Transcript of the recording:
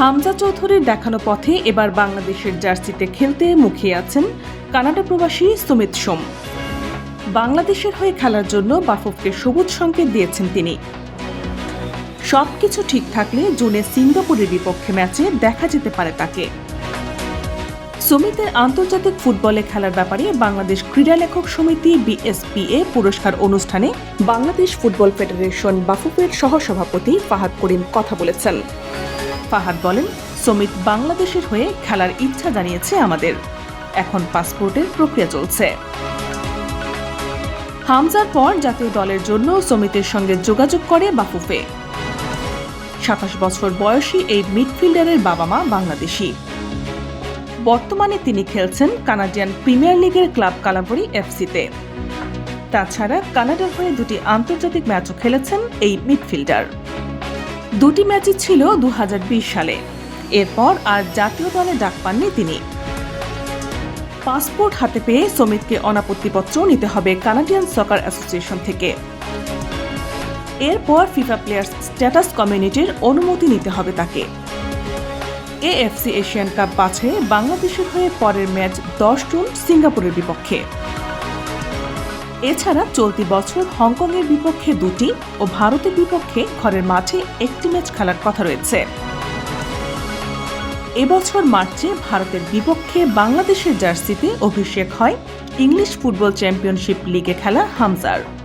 হামজা চৌধুরীর দেখানো পথে এবার বাংলাদেশের জার্সিতে খেলতে মুখিয়ে আছেন কানাডা প্রবাসী সুমিত সোম। বাংলাদেশের হয়ে খেলার জন্য বাফুফকে সবুজ সংকেত দিয়েছেন তিনি। সবকিছু ঠিক থাকলে জুনে সিঙ্গাপুরের বিপক্ষে ম্যাচে দেখা যেতে পারে তাকে। সুমিতের আন্তর্জাতিক ফুটবলে খেলার ব্যাপারে বাংলাদেশ ক্রীড়া লেখক সমিতি বিএসপিএ পুরস্কার অনুষ্ঠানে বাংলাদেশ ফুটবল ফেডারেশন বাফুফের সহসভাপতি ফাহাদ করিম কথা বলেছেন। ফাহাদ বলেন সমিত বাংলাদেশের হয়ে খেলার ইচ্ছা জানিয়েছে আমাদের। এখন পাসপোর্টের প্রক্রিয়া চলছে। হামজার পর জাতীয় দলের জন্য সমিতের সঙ্গে যোগাযোগ করে বাফুফে। সাতাশ বছর বয়সী এই মিডফিল্ডারের বাবা মা বাংলাদেশি। বর্তমানে তিনি খেলছেন কানাডিয়ান প্রিমিয়ার লিগের ক্লাব কালাবরি এফসিতে। তাছাড়া কানাডার হয়ে দুটি আন্তর্জাতিক ম্যাচও খেলেছেন এই মিডফিল্ডার। দুটি ম্যাচই ছিল দু হাজার বিশ সালে। এরপর আর জাতীয় দলে ডাক পাননি তিনি। পাসপোর্ট হাতে পেয়ে সমিতকে অনাপত্তিপত্র নিতে হবে কানাডিয়ান সকার অ্যাসোসিয়েশন থেকে। এরপর ফিফা প্লেয়ার্স স্ট্যাটাস কমিউনিটির অনুমতি নিতে হবে তাকে। এএফসি এশিয়ান কাপ বাছে বাংলাদেশের হয়ে পরের ম্যাচ দশ জুন সিঙ্গাপুরের বিপক্ষে। এছাড়া চলতি বছর হংকংয়ের বিপক্ষে দুটি ও ভারতের বিপক্ষে ঘরের মাঠে একটি ম্যাচ খেলার কথা রয়েছে। এবছর মার্চে ভারতের বিপক্ষে বাংলাদেশের জার্সিতে অভিষেক হয় ইংলিশ ফুটবল চ্যাম্পিয়নশিপ লিগে খেলা হামজার।